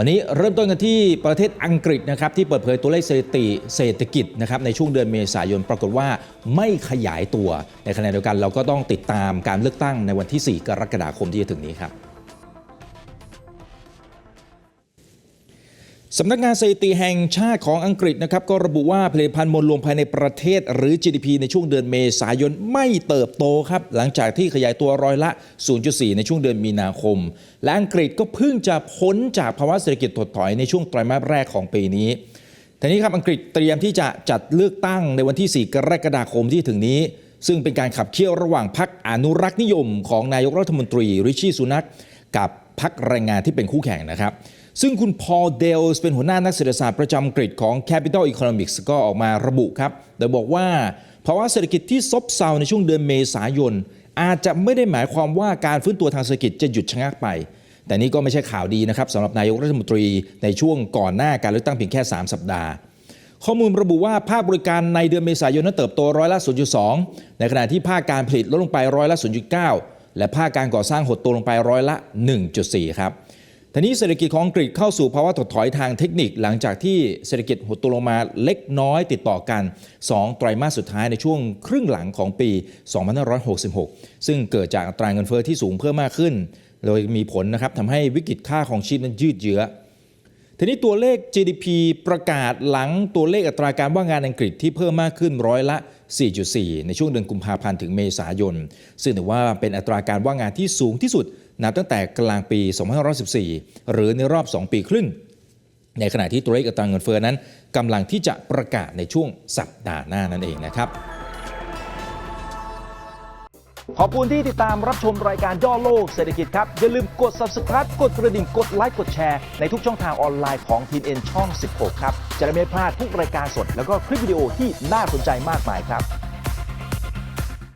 วันนี้เริ่มต้นกันที่ประเทศอังกฤษนะครับที่เปิดเผยตัวเลขสถิติเศรษฐกิจนะครับในช่วงเดือนเมษายนปรากฏว่าไม่ขยายตัว ในขณะเดียวกันเราก็ต้องติดตามการเลือกตั้งในวันที่ 4 กรกฎาคมที่จะถึงนี้ครับ สำนักงานสถิติแห่งชาติของอังกฤษนะครับก็ระบุว่าผลิตภัณฑ์มวลรวมภายในประเทศ หรือ GDP ในช่วงเดือนเมษายนไม่เติบโตครับ หลังจากที่ขยายตัวร้อยละ 0.4 ในช่วงเดือนมีนาคม และอังกฤษก็เพิ่งจะพ้นจากภาวะเศรษฐกิจถดถอยในช่วงไตรมาสแรกของปีนี้ทีนี้ครับอังกฤษเตรียมที่จะจัดเลือกตั้งในวันที่ 4 กรกฎาคมที่ถึงนี้ ซึ่งเป็นการขับเคี่ยวระหว่างพรรคอนุรักษ์นิยมของนายกรัฐมนตรีริชี่สุนักกับ พรรคแรงงานที่เป็นคู่แข่งนะครับ ซึ่งคุณพอลเดลส์เป็นหัวหน้านักเศรษฐศาสตร์ประจำอังกของ Capital Economics ก็ออกมาระบุครับโดยบอกว่าภาวะเศรษฐกิจที่ซบเซาในช่วงเดือนเมษายน อาจจะไม่ได้หมายความว่าการฟื้นตัวทางเศรษฐกิจจะหยุดชะงักไป แต่นี่ก็ไม่ใช่ข่าวดีนะครับสำหรับนายกรัฐมนตรีในช่วงก่อนหน้าการเลือกตั้งเพียงแค่ 3 สัปดาห์ข้อมูลระบุว่าภาคบริการในเดือนเมษายนนั้นเติบโตร้อยละ 0.2 ในขณะที่ภาคการผลิตลดลงไปร้อยละ 0.9 และภาคการก่อสร้างหดตัวลงไปร้อยละ 1.4 ครับทีนี้เศรษฐกิจของอังกฤษเข้าสู่ภาวะถดถอยทางเทคนิค หลังจากที่เศรษฐกิจหดตัวลงมาเล็กน้อยติดต่อกัน 2 ไตรมาสสุดท้ายในช่วงครึ่งหลังของปี 2566 ซึ่งเกิดจากอัตราเงินเฟ้อที่สูงเพิ่มมากขึ้น โดยมีผลนะครับทำให้วิกฤตค่าของชีพนั้นยืดเยื้อ ทีนี้ตัวเลข GDP ประกาศหลังตัวเลขอัตราการว่างงานอังกฤษที่เพิ่มมากขึ้นร้อยละ 4.4 ในช่วงเดือนกุมภาพันธ์ถึงเมษายน ซึ่งถือว่าเป็นอัตราการว่างงานที่สูงที่สุด นับตั้งแต่กลางปี 2514 หรือในรอบ 2 ปีครึ่ง ในขณะที่ตัวเลขอัตราเงินเฟ้อนั้นกำลังที่จะประกาศในช่วงสัปดาห์หน้านั่นเองนะครับ ขอบคุณที่ติดตามรับชมรายการย่อโลกเศรษฐกิจครับ อย่าลืมกด subscribe กดกระดิ่งกดไลค์กดแชร์ในทุกช่องทางออนไลน์ของทีมเอ็นช่อง 16 ครับ จะได้ไม่พลาดทุกรายการสด แล้วก็คลิปวิดีโอที่น่าสนใจมากมายครับ